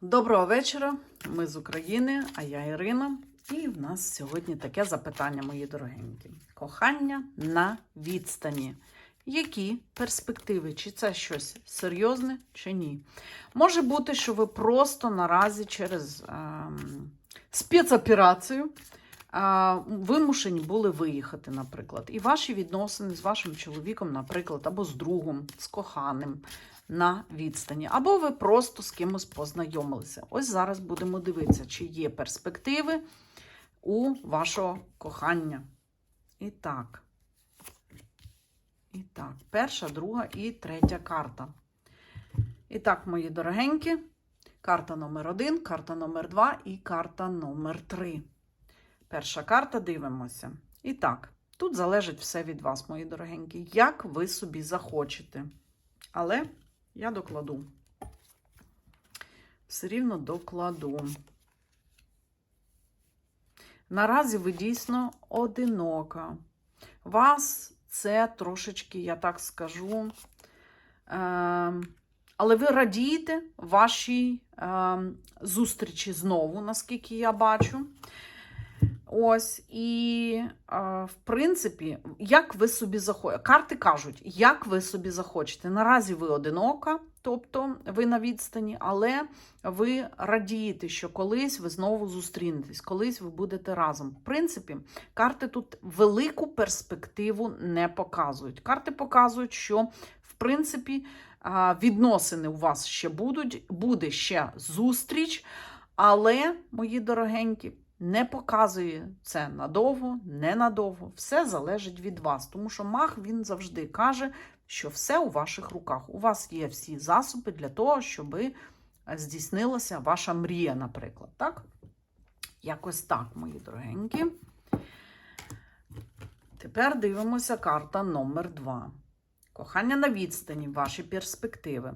Доброго вечора. Ми з України, а я Ірина. І в нас сьогодні таке запитання, мої дорогенькі. Кохання на відстані. Які перспективи? Чи це щось серйозне, чи ні? Може бути, що ви просто наразі через ем, спецоперацію вимушені були виїхати, наприклад. І ваші відносини з вашим чоловіком, наприклад, або з другом, з коханим на відстані, або ви просто з кимось познайомилися. Ось зараз будемо дивитися, чи є перспективи у вашого кохання. І так. І так, перша, друга і третя карта. І так, мої дорогенькі, карта номер один, карта номер два і карта номер три. Перша карта дивимося. І так, тут залежить все від вас, мої дорогенькі, як ви собі захочете. Але я докладу. Все рівно докладу. Наразі ви дійсно одинока. Вас це трошечки, я так скажу. Е, але ви радієте вашій е, зустрічі знову, наскільки я бачу. Ось, і, е, в принципі, як ви собі захочете. Карти кажуть, як ви собі захочете. Наразі ви одинока, тобто ви на відстані, але ви радієте, що колись ви знову зустрінетесь, колись ви будете разом. В принципі, карти тут велику перспективу не показують. Карти показують, що, в принципі, відносини у вас ще будуть, буде ще зустріч, але, мої дорогенькі, не показує це надовго, ненадовго. Все залежить від вас. Тому що маг він завжди каже, що все у ваших руках. У вас є всі засоби для того, щоб здійснилася ваша мрія, наприклад. Так? Якось так, мої дорогенькі. Тепер дивимося карта номер 2. Кохання на відстані, ваші перспективи.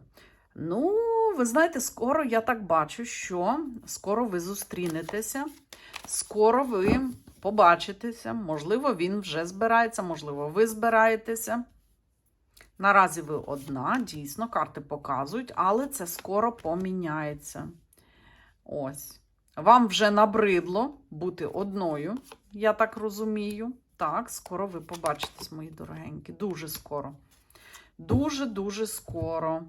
Ну, ви знаєте, скоро я так бачу, що скоро ви зустрінетеся, скоро ви побачитеся. Можливо, він вже збирається, можливо, ви збираєтеся. Наразі ви одна, дійсно, карти показують, але це скоро поміняється. Ось. Вам вже набридло бути одною, я так розумію. Так, скоро ви побачитесь, мої дорогенькі. Дуже скоро. Дуже-дуже скоро.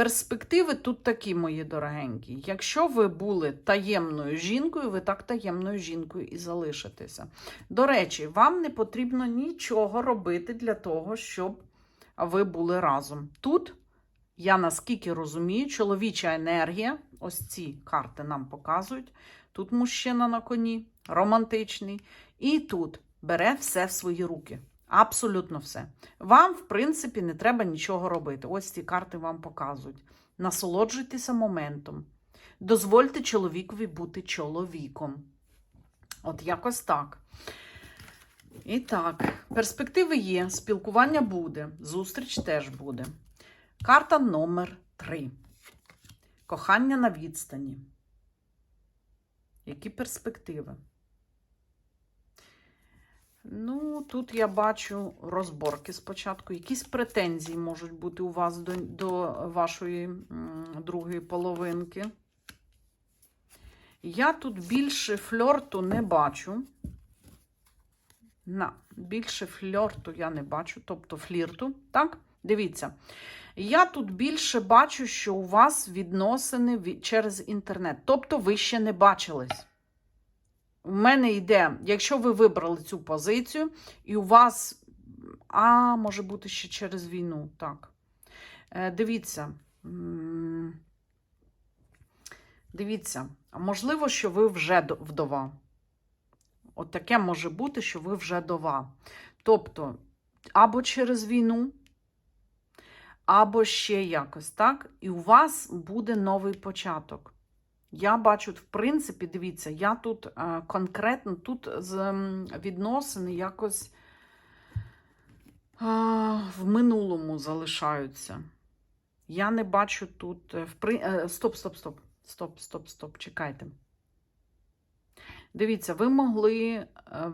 Перспективи тут такі, мої дорогенькі. Якщо ви були таємною жінкою, ви так таємною жінкою і залишитеся. До речі, вам не потрібно нічого робити для того, щоб ви були разом. Тут, я наскільки розумію, чоловіча енергія, ось ці карти нам показують. Тут мужчина на коні, романтичний, і тут бере все в свої руки. Абсолютно все. Вам, в принципі, не треба нічого робити. Ось ці карти вам показують. Насолоджуйтеся моментом. Дозвольте чоловікові бути чоловіком. От якось так. І так, перспективи є, спілкування буде, зустріч теж буде. Карта номер 3. Кохання на відстані. Які перспективи? Ну, тут я бачу розборки спочатку. Якісь претензії можуть бути у вас до, до вашої м, другої половинки. Я тут більше фльорту не бачу. На, більше фльорту я не бачу, тобто флірту. Так, дивіться. Я тут більше бачу, що у вас відносини від- через інтернет. Тобто ви ще не бачились. У мене йде, якщо ви вибрали цю позицію, і у вас, а, може бути ще через війну, так. Е, дивіться. Дивіться, можливо, що ви вже вдова. От таке може бути, що ви вже вдова. Тобто, або через війну, або ще якось, так? І у вас буде новий початок. Я бачу, в принципі, дивіться, я тут е, конкретно тут з відносини якось в минулому залишаються. Я не бачу тут. е, е, Стоп, стоп, стоп. Стоп, стоп, стоп. Чекайте. Дивіться, ви могли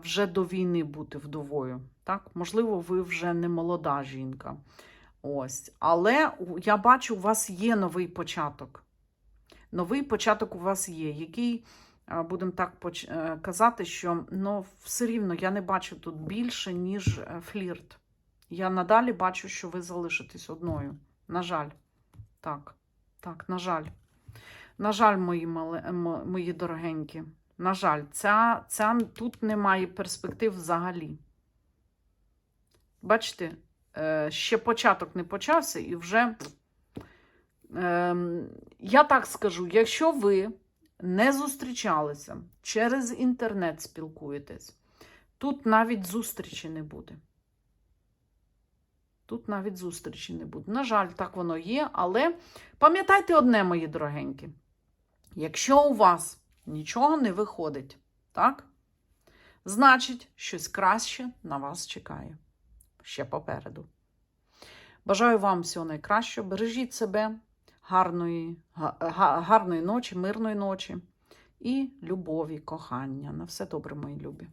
вже до війни бути вдовою. Так? Можливо, ви вже не молода жінка. Ось. Але я бачу, у вас є новий початок. Новий початок у вас є, який, е, будемо так е, казати, що ну, все рівно я не бачу тут більше, ніж е, флірт. Я надалі бачу, що ви залишитесь одною. На жаль. Так, так, на жаль. На жаль, мої, мале, м- мої дорогенькі. На жаль, ця, ця, тут немає перспектив взагалі. Бачите, ще початок не почався, і вже, я так скажу, якщо ви не зустрічалися, через інтернет спілкуєтесь, тут навіть зустрічі не буде. Тут навіть зустрічі не буде. На жаль, так воно є, але пам'ятайте одне, мої дорогенькі. Якщо у вас нічого не виходить, так? Значить, щось краще на вас чекає. Ще попереду. Бажаю вам всього найкращого. Бережіть себе, гарної, га- га- гарної ночі, мирної ночі і любові, кохання. На все добре, мої любі.